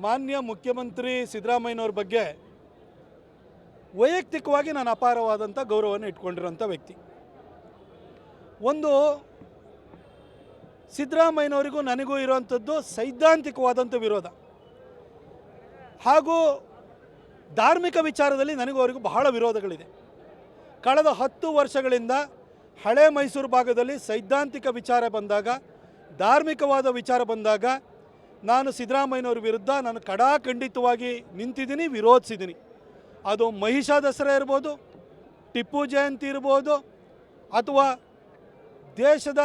ಮಾನ್ಯ ಮುಖ್ಯಮಂತ್ರಿ ಸಿದ್ದರಾಮಯ್ಯನವ್ರ ಬಗ್ಗೆ ವೈಯಕ್ತಿಕವಾಗಿ ನಾನು ಅಪಾರವಾದಂಥ ಗೌರವವನ್ನು ಇಟ್ಕೊಂಡಿರೋಂಥ ವ್ಯಕ್ತಿ. ಒಂದು, ಸಿದ್ದರಾಮಯ್ಯನವರಿಗೂ ನನಗೂ ಇರುವಂಥದ್ದು ಸೈದ್ಧಾಂತಿಕವಾದಂಥ ವಿರೋಧ. ಹಾಗೂ ಧಾರ್ಮಿಕ ವಿಚಾರದಲ್ಲಿ ನನಗೂ ಅವರಿಗೂ ಬಹಳ ವಿರೋಧಗಳಿದೆ. ಕಳೆದ ಹತ್ತು ವರ್ಷಗಳಿಂದ ಹಳೆ ಮೈಸೂರು ಭಾಗದಲ್ಲಿ ಸೈದ್ಧಾಂತಿಕ ವಿಚಾರ ಬಂದಾಗ, ಧಾರ್ಮಿಕವಾದ ವಿಚಾರ ಬಂದಾಗ ನಾನು ಸಿದ್ದರಾಮಯ್ಯನವ್ರ ವಿರುದ್ಧ ನಾನು ಕಡಾಖಂಡಿತವಾಗಿ ನಿಂತಿದ್ದೀನಿ, ವಿರೋಧಿಸಿದ್ದೀನಿ. ಅದು ಮಹಿಷಾ ದಸರಾ ಇರ್ಬೋದು, ಟಿಪ್ಪು ಜಯಂತಿ ಇರ್ಬೋದು, ಅಥವಾ ದೇಶದ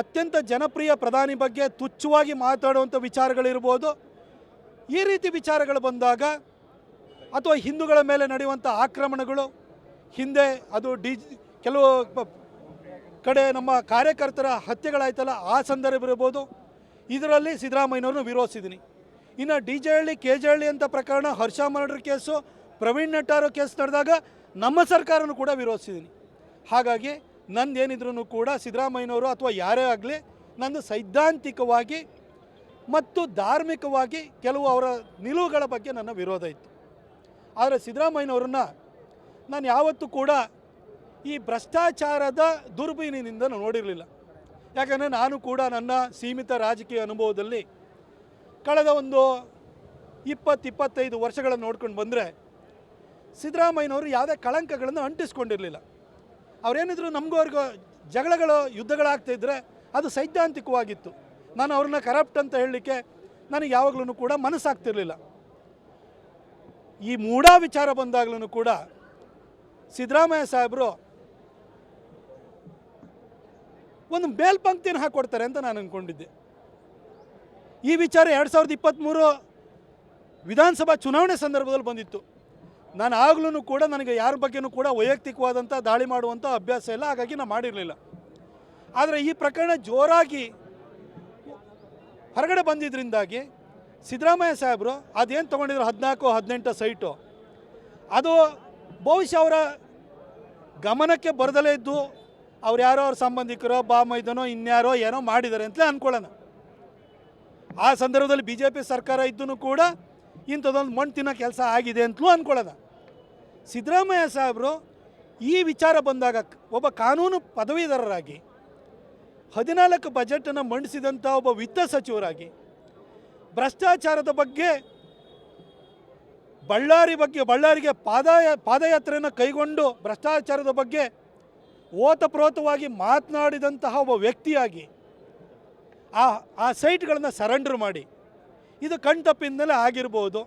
ಅತ್ಯಂತ ಜನಪ್ರಿಯ ಪ್ರಧಾನಿ ಬಗ್ಗೆ ತುಚ್ಛವಾಗಿ ಮಾತಾಡುವಂಥ ವಿಚಾರಗಳಿರ್ಬೋದು. ಈ ರೀತಿ ವಿಚಾರಗಳು ಬಂದಾಗ, ಅಥವಾ ಹಿಂದೂಗಳ ಮೇಲೆ ನಡೆಯುವಂಥ ಆಕ್ರಮಣಗಳು, ಹಿಂದೆ ಅದು ಡಿ, ಕೆಲವು ಕಡೆ ನಮ್ಮ ಕಾರ್ಯಕರ್ತರ ಹತ್ಯೆಗಳಾಯ್ತಲ್ಲ, ಆ ಸಂದರ್ಭ ಇರ್ಬೋದು ಇದರಲ್ಲಿ ಸಿದ್ದರಾಮಯ್ಯನವ್ರನ್ನ ವಿರೋಧಿಸಿದ್ದೀನಿ. ಇನ್ನು D J Halli, K J Halli ಅಂತ ಪ್ರಕರಣ ಹರ್ಷ ಮರ್ಡರ್ ಕೇಸು, ಪ್ರವೀಣ್ ನಟ್ಟಾರೋ ಕೇಸ್ ನಡೆದಾಗ ನಮ್ಮ ಸರ್ಕಾರನೂ ಕೂಡ ವಿರೋಧಿಸಿದ್ದೀನಿ. ಹಾಗಾಗಿ ನಂದೇನಿದ್ರೂ ಕೂಡ ಸಿದ್ದರಾಮಯ್ಯನವರು ಅಥವಾ ಯಾರೇ ಆಗಲಿ ನಂದು ಸೈದ್ಧಾಂತಿಕವಾಗಿ ಮತ್ತು ಧಾರ್ಮಿಕವಾಗಿ ಕೆಲವು ಅವರ ನಿಲುವುಗಳ ಬಗ್ಗೆ ನನ್ನ ವಿರೋಧ ಇತ್ತು. ಆದರೆ ಸಿದ್ದರಾಮಯ್ಯನವ್ರನ್ನ ನಾನು ಯಾವತ್ತೂ ಕೂಡ ಈ ಭ್ರಷ್ಟಾಚಾರದ ದುರ್ಬೀನಿನಿಂದ ನಾನು ನೋಡಿರಲಿಲ್ಲ. ಯಾಕಂದರೆ ನಾನು ಕೂಡ ನನ್ನ ಸೀಮಿತ ರಾಜಕೀಯ ಅನುಭವದಲ್ಲಿ ಕಳೆದ ಒಂದು ಇಪ್ಪತ್ತು ಇಪ್ಪತ್ತೈದು ವರ್ಷಗಳನ್ನು ನೋಡ್ಕೊಂಡು ಬಂದರೆ ಸಿದ್ದರಾಮಯ್ಯನವರು ಯಾವುದೇ ಕಳಂಕಗಳನ್ನು ಅಂಟಿಸ್ಕೊಂಡಿರಲಿಲ್ಲ. ಅವರೇನಿದ್ರು ನಮಗೂ ಅವ್ರಿಗೂ ಜಗಳಗಳು ಯುದ್ಧಗಳಾಗ್ತಿದ್ರೆ ಅದು ಸೈದ್ಧಾಂತಿಕವಾಗಿತ್ತು. ನಾನು ಅವ್ರನ್ನ ಕರಪ್ಟ್ ಅಂತ ಹೇಳಲಿಕ್ಕೆ ನನಗೆ ಯಾವಾಗಲೂ ಕೂಡ ಮನಸ್ಸಾಗ್ತಿರಲಿಲ್ಲ. ಈ ಮೂಢ ವಿಚಾರ ಬಂದಾಗಲೂ ಕೂಡ ಸಿದ್ದರಾಮಯ್ಯ ಸಾಹೇಬರು ಒಂದು ಮೇಲ್ಪಂಕ್ತಿಯನ್ನು ಹಾಕ್ಕೊಡ್ತಾರೆ ಅಂತ ನಾನು ಅಂದ್ಕೊಂಡಿದ್ದೆ ಈ ವಿಚಾರ ಎರಡು ಸಾವಿರದ ಇಪ್ಪತ್ತ್ಮೂರು ವಿಧಾನಸಭಾ ಚುನಾವಣೆ ಸಂದರ್ಭದಲ್ಲಿ ಬಂದಿತ್ತು. ನಾನು ಆಗಲೂ ಕೂಡ ನನಗೆ ಯಾರ ಬಗ್ಗೆಯೂ ಕೂಡ ವೈಯಕ್ತಿಕವಾದಂಥ ದಾಳಿ ಮಾಡುವಂಥ ಅಭ್ಯಾಸ ಇಲ್ಲ, ಹಾಗಾಗಿ ನಾನು ಮಾಡಿರಲಿಲ್ಲ. ಆದರೆ ಈ ಪ್ರಕರಣ ಜೋರಾಗಿ ಹೊರಗಡೆ ಬಂದಿದ್ದರಿಂದಾಗಿ ಸಿದ್ದರಾಮಯ್ಯ ಸಾಹೇಬರು ಅದೇನು ತೊಗೊಂಡಿದ್ರು ಹದಿನಾಲ್ಕು, ಹದಿನೆಂಟು ಸೈಟು, ಅದು ಬಹುಶಃ ಅವರ ಗಮನಕ್ಕೆ ಬರದಲೇ ಇದ್ದು ಅವ್ರು ಯಾರೋ ಅವ್ರ ಸಂಬಂಧಿಕರೋ ಬಾಮೈದನೋ ಇನ್ಯಾರೋ ಏನೋ ಮಾಡಿದ್ದಾರೆ ಅಂತಲೇ ಅನ್ಕೊಳ್ಳೋಣ. ಆ ಸಂದರ್ಭದಲ್ಲಿ ಬಿ ಜೆ ಪಿ ಸರ್ಕಾರ ಇದ್ದೂ ಕೂಡ ಇಂಥದ್ದೊಂದು ಮಣ್ಣು ತಿನ್ನೋ ಕೆಲಸ ಆಗಿದೆ ಅಂತಲೂ ಅನ್ಕೊಳ್ಳೋಣ ಸಿದ್ದರಾಮಯ್ಯ ಸಾಹೇಬರು ಈ ವಿಚಾರ ಬಂದಾಗ ಒಬ್ಬ ಕಾನೂನು ಪದವೀಧರರಾಗಿ, ಹದಿನಾಲ್ಕು ಬಜೆಟನ್ನು ಮಂಡಿಸಿದಂಥ ಒಬ್ಬ ವಿತ್ತ ಸಚಿವರಾಗಿ, ಭ್ರಷ್ಟಾಚಾರದ ಬಗ್ಗೆ, ಬಳ್ಳಾರಿ ಬಗ್ಗೆ, ಬಳ್ಳಾರಿಗೆ ಪಾದಯ, ಪಾದಯಾತ್ರೆಯನ್ನು ಕೈಗೊಂಡು ಭ್ರಷ್ಟಾಚಾರದ ಬಗ್ಗೆ ಓತಪ್ರೋತವಾಗಿ ಮಾತನಾಡಿದಂತಹ ಒಬ್ಬ ವ್ಯಕ್ತಿಯಾಗಿ ಆ ಆ ಸೈಟ್ಗಳನ್ನು ಸರೆಂಡರ್ ಮಾಡಿ. ಇದು ಕಣ್ತಪ್ಪಿಂದಲೇ ಆಗಿರ್ಬೋದು.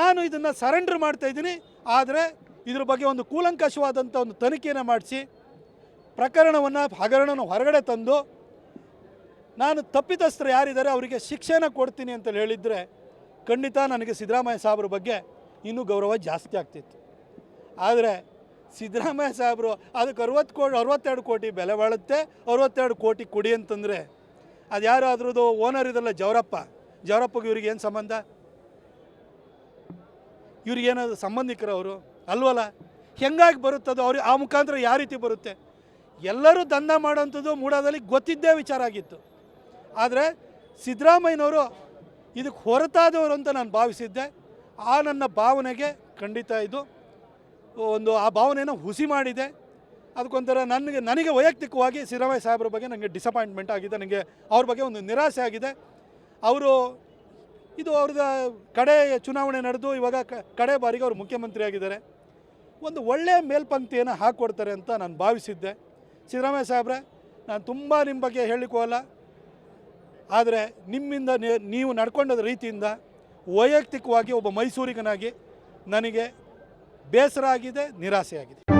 ನಾನು ಇದನ್ನು ಸರೆಂಡರ್ ಮಾಡ್ತಾ ಇದ್ದೀನಿ. ಆದರೆ ಇದ್ರ ಬಗ್ಗೆ ಒಂದು ಕೂಲಂಕಷವಾದಂಥ ಒಂದು ತನಿಖೆಯನ್ನು ಮಾಡಿಸಿ, ಪ್ರಕರಣವನ್ನು, ಹಗರಣವನ್ನು ಹೊರಗಡೆ ತಂದು, ನಾನು ತಪ್ಪಿತಸ್ಥರು ಯಾರಿದ್ದಾರೆ ಅವರಿಗೆ ಶಿಕ್ಷೆನ ಕೊಡ್ತೀನಿ ಅಂತ ಹೇಳಿದರೆ ಖಂಡಿತ ನನಗೆ ಸಿದ್ದರಾಮಯ್ಯ ಸಾಹೇಬ್ರ ಬಗ್ಗೆ ಇನ್ನೂ ಗೌರವ ಜಾಸ್ತಿ ಆಗ್ತಿತ್ತು. ಆದರೆ ಸಿದ್ದರಾಮಯ್ಯ ಸಾಹೇಬರು ಅದಕ್ಕೆ ಅರವತ್ತು ಕೋಟಿ, ಅರವತ್ತೆರಡು ಕೋಟಿ ಬೆಲೆ ಬಾಳುತ್ತೆ, ಅರವತ್ತೆರಡು ಕೋಟಿ ಕೊಡಿ ಅಂತಂದರೆ ಅದು ಯಾರು ಅದ್ರದ್ದು ಓನರ್ ಇದಲ್ಲ ಜವರಪ್ಪ. ಜವರಪ್ಪಗೆ ಇವ್ರಿಗೆ ಏನು ಸಂಬಂಧ? ಇವ್ರಿಗೇನಾದ್ರು ಸಂಬಂಧಿಕರು ಅವರು? ಅಲ್ವಲ್ಲ? ಹೆಂಗಾಗಿ ಬರುತ್ತದೋ ಅವ್ರಿಗೆ ಆ ಮುಖಾಂತರ ಯಾವ ರೀತಿ ಬರುತ್ತೆ? ಎಲ್ಲರೂ ದಂಧ ಮಾಡೋಂಥದ್ದು ಮೂಡಾದಲ್ಲಿ ಗೊತ್ತಿದ್ದೇ ವಿಚಾರ ಆಗಿತ್ತು. ಆದರೆ ಸಿದ್ದರಾಮಯ್ಯನವರು ಇದಕ್ಕೆ ಹೊರತಾದವರು ಅಂತ ನಾನು ಭಾವಿಸಿದ್ದೆ. ಆ ನನ್ನ ಭಾವನೆಗೆ ಖಂಡಿತ ಇದು. ಒಂದು ಆ ಭಾವನೆಯನ್ನು ಹುಸಿ ಮಾಡಿದೆ. ಅದಕ್ಕೊಂಥರ ನನಗೆ ನನಗೆ ವೈಯಕ್ತಿಕವಾಗಿ ಸಿದ್ದರಾಮಯ್ಯ ಸಾಹೇಬ್ರ ಬಗ್ಗೆ ನನಗೆ ಡಿಸಪಾಯಿಂಟ್ಮೆಂಟ್ ಆಗಿದೆ ನನಗೆ ಅವ್ರ ಬಗ್ಗೆ ಒಂದು ನಿರಾಸೆ ಆಗಿದೆ. ಅವರು ಇದು ಅವ್ರದ ಕಡೆ ಚುನಾವಣೆ ನಡೆದು ಇವಾಗ ಕಡೆ ಬಾರಿಗೆ ಅವರು ಮುಖ್ಯಮಂತ್ರಿ ಆಗಿದ್ದಾರೆ. ಒಂದು ಒಳ್ಳೆಯ ಮೇಲ್ಪಂಕ್ತಿಯನ್ನು ಹಾಕ್ಕೊಡ್ತಾರೆ ಅಂತ ನಾನು ಭಾವಿಸಿದ್ದೆ. ಸಿದ್ದರಾಮಯ್ಯ ಸಾಹೇಬ್ರೆ, ನಾನು ತುಂಬ ನಿಮ್ಮ ಬಗ್ಗೆ ಹೇಳಿಕೋಲ್ಲ ಆದರೆ ನಿಮ್ಮಿಂದ ನೀವು ನಡ್ಕೊಂಡ ರೀತಿಯಿಂದ ವೈಯಕ್ತಿಕವಾಗಿ ಒಬ್ಬ ಮೈಸೂರಿಗನಾಗಿ ನನಗೆ ಬೇಸರ ಆಗಿದೆ ನಿರಾಸೆ ಆಗಿದೆ.